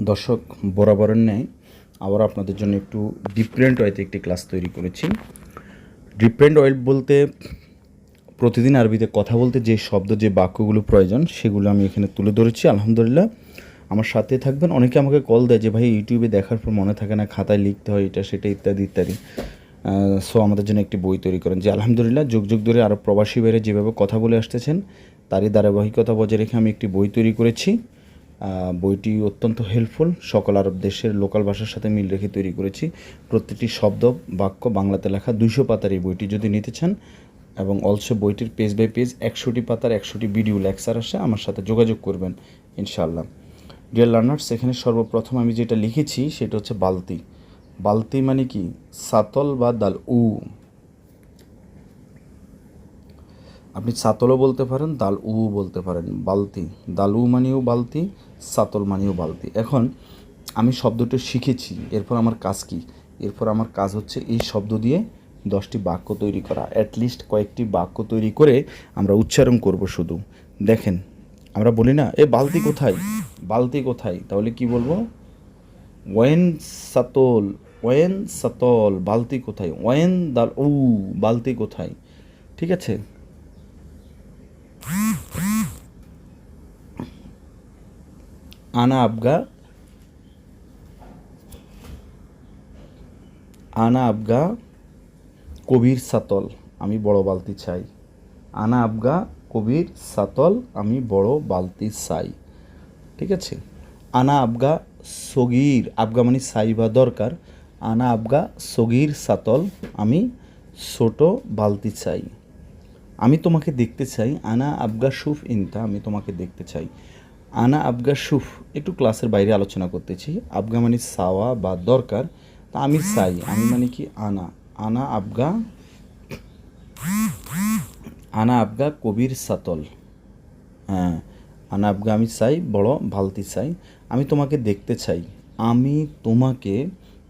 দর্শক বরাবরের ন্যায় আবার আপনাদের জন্য একটু ডিফারেন্ট ওয়েতে একটি ক্লাস তৈরি করেছি। ডিফারেন্ট ওয়েল বলতে প্রতিদিন আরবিতে কথা বলতে যে শব্দ, যে বাক্যগুলো প্রয়োজন, সেগুলো আমি এখানে তুলে ধরেছি, আলহামদুলিল্লাহ। আমার সাথে থাকবেন, অনেকে আমাকে কল দেয় যে, ভাই ইউটিউবে দেখার পর মনে থাকে না, খাতায় লিখতে হয় এটা, সেটা, ইত্যাদি ইত্যাদি। সো আমাদের জন্য একটি বই তৈরি করেন, যে আলহামদুলিল্লাহ যুগ যুগ ধরে আরও প্রবাসী বাইরে যেভাবে কথা বলে আসতেছেন, তারই ধারাবাহিকতা বজায় রেখে আমি একটি বই তৈরি করেছি। বইটি অত্যন্ত হেল্পফুল সকল আরব দেশের লোকাল ভাষার সাথে মিল রেখে তৈরি করেছি। প্রত্যেকটি শব্দ, বাক্য বাংলাতে লেখা দুইশো পাতার এই বইটি যদি নিতে চান এবং অলসো বইটির পেজ বাই পেজ একশোটি পাতার একশোটি ভিডিও লেকচার আসে, আমার সাথে যোগাযোগ করবেন, ইনশাআল্লাহ। ডিয়ার লার্নার্স এখানে সর্বপ্রথম আমি যেটা লিখেছি সেটা হচ্ছে বালতি। বালতি মানে কি? সাতল বা দাল, উ। আপনি সাতলও বলতে পারেন, দাল, উ বলতে পারেন। বালতি। দাল, উ মানেও বালতি। সাতল মানেও বালতি। এখন আমি শব্দটা শিখেছি, এরপর আমার কাজ কি? এরপর আমার কাজ হচ্ছে এই শব্দ দিয়ে দশটি বাক্য তৈরি করা। অ্যাটলিস্ট কয়েকটি বাক্য তৈরি করে আমরা উচ্চারণ করব শুধু। দেখেন, আমরা বলি না, এ, বালতি কোথায়? বালতি কোথায়? তাহলে কি বলব? ওয়েন সাতল ওয়েন সাতল, বালতি কোথায়? ওয়েন দাল, উ, বালতি কোথায়? ঠিক আছে? আনা আবগা আনা আবগা কবির সাতল, আমি বড় বালতি চাই। আনা আবগা কবির সাতল, আমি বড় বালতি চাই। ঠিক আছে? আনা আবগা সগির, আবগা মানে চাই বা দরকার। আনা আবগা সগির সাতল, আমি ছোট বালতি চাই। আমি তোমাকে দেখতে চাই আনা আবগা সুফ ইনতা, আমি তোমাকে দেখতে চাই। আনা আবগা সুফ একটু ক্লাসের বাইরে আলোচনা করতেছি। আবগা মানে সাওয়া বা দরকার। তা আমি চাই। আমি মানে কি আনা। আনা আবগা আনা আবগা কবির সাতল। হ্যাঁ আনা আবগা আমি চাই, বড় ভালতি চাই। আমি তোমাকে দেখতে চাই। আমি তোমাকে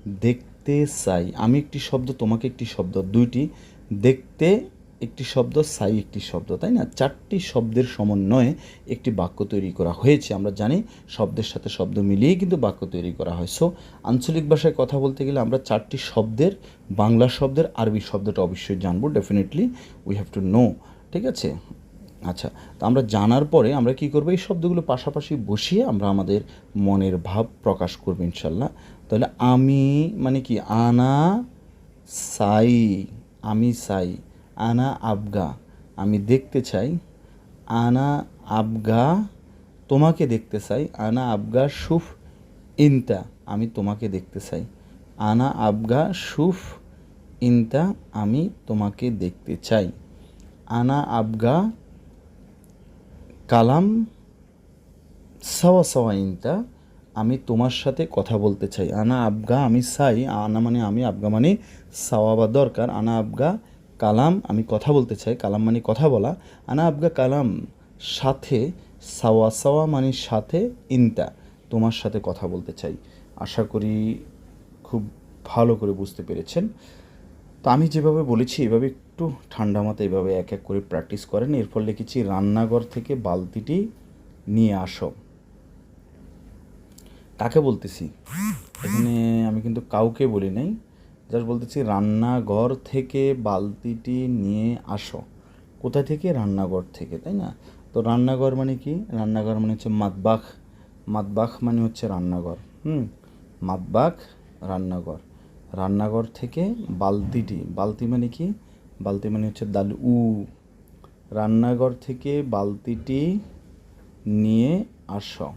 দেখতে চাই। আমি একটি শব্দ, তোমাকে একটি শব্দ। দুইটি দেখতে একটি শব্দ, সাই একটি শব্দ, তাই না? চারটি শব্দের সমন্বয়ে একটি বাক্য তৈরি করা হয়েছে। আমরা জানি শব্দের সাথে শব্দ মিলিয়েই কিন্তু বাক্য তৈরি করা হয়। সো আঞ্চলিক ভাষায় কথা বলতে গেলে আমরা চারটি শব্দের, বাংলা শব্দের, আরবি শব্দটা অবশ্যই জানব। Definitely we have to know ঠিক আছে? আচ্ছা তো আমরা জানার পরে আমরা কি করব? এই শব্দগুলো পাশাপাশি বসিয়ে আমরা আমাদের মনের ভাব প্রকাশ করব ইনশাল্লাহ। তাহলে আমি মানে কি? আনা, সাই, আমি সাই। আনা আবগা। আমি দেখতে চাই, আনা আবগা, তোমাকে দেখতে চাই, আনা আবগা সুফ ইনতা, আমি তোমাকে দেখতে চাই। আনা আবগা সুফ ইনতা, আমি তোমাকে দেখতে চাই। আনা আবগা কালাম, সাওয়া সাওয়া ইনতা, আমি তোমার সাথে কথা বলতে চাই। আনা আবগা আমি চাই, আনা মানে আমি, আবগা মানে সাওয়া বা দরকার। আনা আবগা কালাম, আমি কথা বলতে চাই, কালাম মানে কথা বলা। আনা আবগা কালাম, সাথে, সাওয়া সাওয়া মানে সাথে, ইনতা, তোমার সাথে কথা বলতে চাই। আশা করি খুব ভালো করে বুঝতে পেরেছেন। তো আমি যেভাবে বলেছি, এভাবে একটু ঠান্ডা মাথায় এভাবে এক এক করে প্র্যাকটিস করেন। এরপর লিখেছি, রান্নাঘর থেকে বালতিটি নিয়ে আসো। কাকে বলতেছি? এখানে আমি কিন্তু কাউকে বলি নাই। জাস্ট বলতেছি রান্নাঘর থেকে বালতিটি নিয়ে আসো। কোথায় থেকে? রান্নাঘর থেকে, তাই না? তো রান্নাঘর মানে কি? রান্নাঘর মানে হচ্ছে মাতবাখ মাতবাখ মানে হচ্ছে রান্নাঘর, হুম? মাতবাখ রান্নাঘর। রান্নাঘর থেকে বালতিটি, বালতি মানে কি? বালতি মানে হচ্ছে দাল, উ। রান্নাঘর থেকে বালতিটি নিয়ে আসো।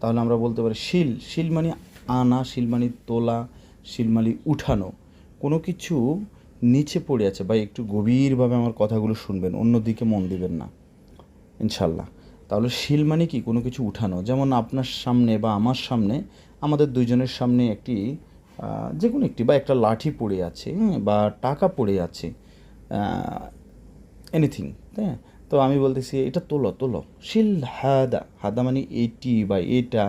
তাহলে আমরা বলতে পারি শিল। শিল মানে আনা, শিল মানে তোলা শিল মানে উঠানো, কোনো কিছু নিচে পড়ে আছে। বা একটু গভীরভাবে আমার কথাগুলো শুনবেন, অন্যদিকে মন দিবেন না। ইনশাল্লাহ। তাহলে শিল মানে কি কোনো কিছু উঠানো? যেমন আপনার সামনে বা আমার সামনে, আমাদের দুইজনের সামনে একটি যে কোনো একটি, বা একটা লাঠি পড়ে আছে বা টাকা পড়ে আছে এনিথিং হ্যাঁ? তো আমি বলতেছি, এটা তোলো তোলো। শিল হাদা হাদা মানে এটি বা এটা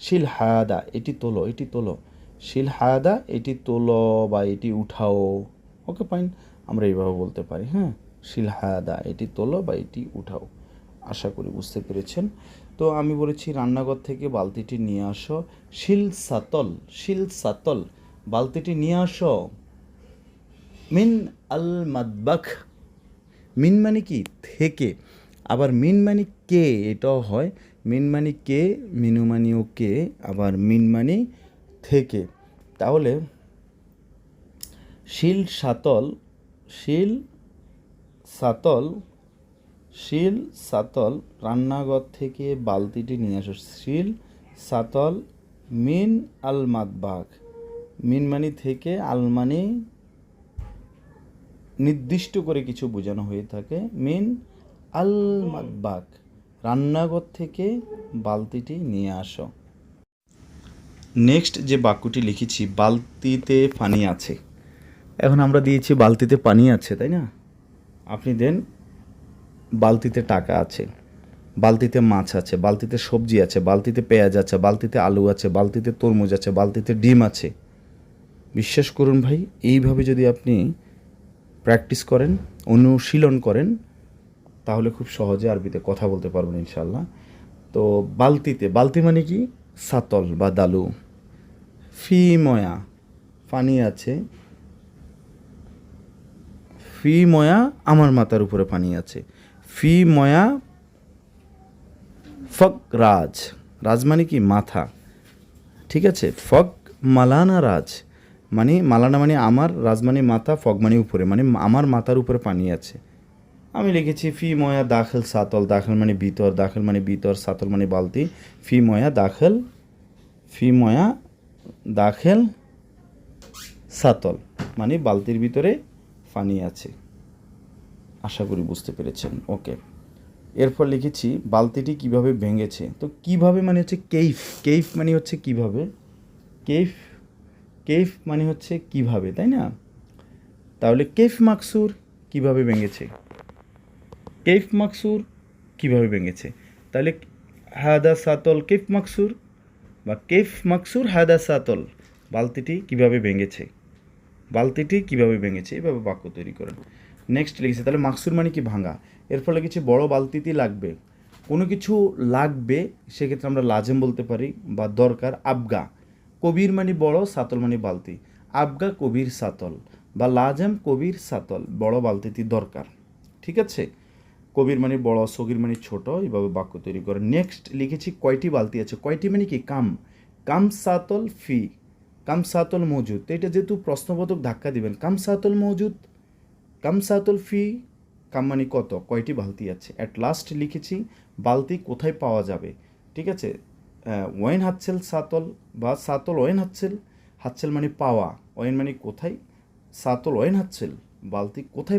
শিল হাদা এটি তোলো এটি তোলো। শিল হায়াদা এটি তোলো বা এটি উঠাও। ওকে ফাইন আমরা এইভাবে বলতে পারি হ্যাঁ? শিল হায়াদা এটি তোলো বা এটি উঠাও। আশা করি বুঝতে পেরেছেন। তো আমি বলেছি রান্নাঘর থেকে বালতিটি নিয়ে আসো। শিল সাতল শিল সাতল, বালতিটি নিয়ে আসো। মিন আল মাদবাখ। মিন মানে কি? থেকে। আবার মিন মানে কে? এটাও হয়। মিন মানে কে? মিনু মানিও কে। আবার মিন মানে থেকে। তাহলে শিল সাতল শিল সাতল শিল সাতল রান্নাঘর থেকে বালতিটি নিয়ে আসো। শিল সাতল মিন আলমাদবাগ মিন মানি থেকে আলমানি নির্দিষ্ট করে কিছু বোঝানো হয়ে থাকে। মিন আল মাদবাগ। রান্নাঘর থেকে বালতিটি নিয়ে আসো। নেক্সট যে বাক্যটি লিখেছি, বালতিতে পানি আছে। এখন আমরা দিয়েছি বালতিতে পানি আছে, তাই না? আপনি দেন, বালতিতে টাকা আছে, বালতিতে মাছ আছে, বালতিতে সবজি আছে, বালতিতে পেঁয়াজ আছে, বালতিতে আলু আছে, বালতিতে তরমুজ আছে, বালতিতে ডিম আছে। বিশ্বাস করুন ভাই, এইভাবে যদি আপনি প্র্যাকটিস করেন, অনুশীলন করেন, তাহলে খুব সহজে আরবিতে কথা বলতে পারবেন ইনশাল্লাহ তো বালতিতে, বালতি মানে কি? সাতল বা দালু। ফি ময়া পানি আছে। ফি ময়া আমার মাথার উপরে পানি আছে। ফি ময়া ফক রাজ। রাজ মানে কি? মাথা। ঠিক আছে? ফক মালানা রাজ। মানে মালানা মানে আমার, রাজ মানে মাথা, ফক মানে উপরে। মানে আমার মাথার উপরে পানি আছে। আমি লিখেছি ফি ময়া দাখল সাতল, দাখল মানে ভিতর দাখল মানে ভিতর সাতল মানে বালতি। ফি ময়া দাখল ফি ময়া দাখেল, সাতল মানে বালতির ভিতরে পানি আছে। আশা করি বুঝতে পেরেছেন। ওকে। এরপর লিখেছি, বালতিটি কীভাবে ভেঙেছে? তো কীভাবে মানে হচ্ছে কেইফ কেইফ মানে হচ্ছে কীভাবে? কেইফ কেইফ মানে হচ্ছে কীভাবে, তাই না? তাহলে কেফ মাকসুর কীভাবে ভেঙেছে? কেফ মাকসুর কীভাবে ভেঙেছে? তাহলে হাদা সাতল কেফ মাকসুর? বা কেফ মাকসুর হাদা সাতল বালতিটি কীভাবে ভেঙেছে? বালতিটি কীভাবে ভেঙেছে? এভাবে বাক্য তৈরি করেন। নেক্সট লিখেছে, তাহলে মাকসুর মানে কি ভাঙা? এর ফলে কিছু বড় বালতিটি লাগবে। কোনো কিছু লাগবে, সেক্ষেত্রে আমরা লাজেম বলতে পারি বা দরকার আবগা। কবির মানে বড়, সাতল মানে বালতি। আবগা কবির সাতল বা লাজেম কবির সাতল, বড় বালতিটি দরকার। ঠিক আছে? কবির মানে বড়, সগির মানে ছোট, এইভাবে বাক্য তৈরি করে। নেক্সট লিখেছি কয়টি বালতি আছে? কয়টি মানে কি? কাম। কাম সাতল ফি। কাম সাতল মজুদ এটা যেহেতু প্রশ্নবোধক ধাক্কা দিবেন, কাম সাতল মজুদ কাম সাতল ফি, কাম মানে কত? কয়টি বালতি আছে? অ্যাট লাস্ট লিখেছি, বালতি কোথায় পাওয়া যাবে? ঠিক আছে? ওয়েন হাতছেল সাতল বা সাতল ওয়েন হাতছেল। হাতছেল মানে পাওয়া। ওয়েন মানে কোথায়? সাতল ওয়েন হাতছেল। বালতি কোথায়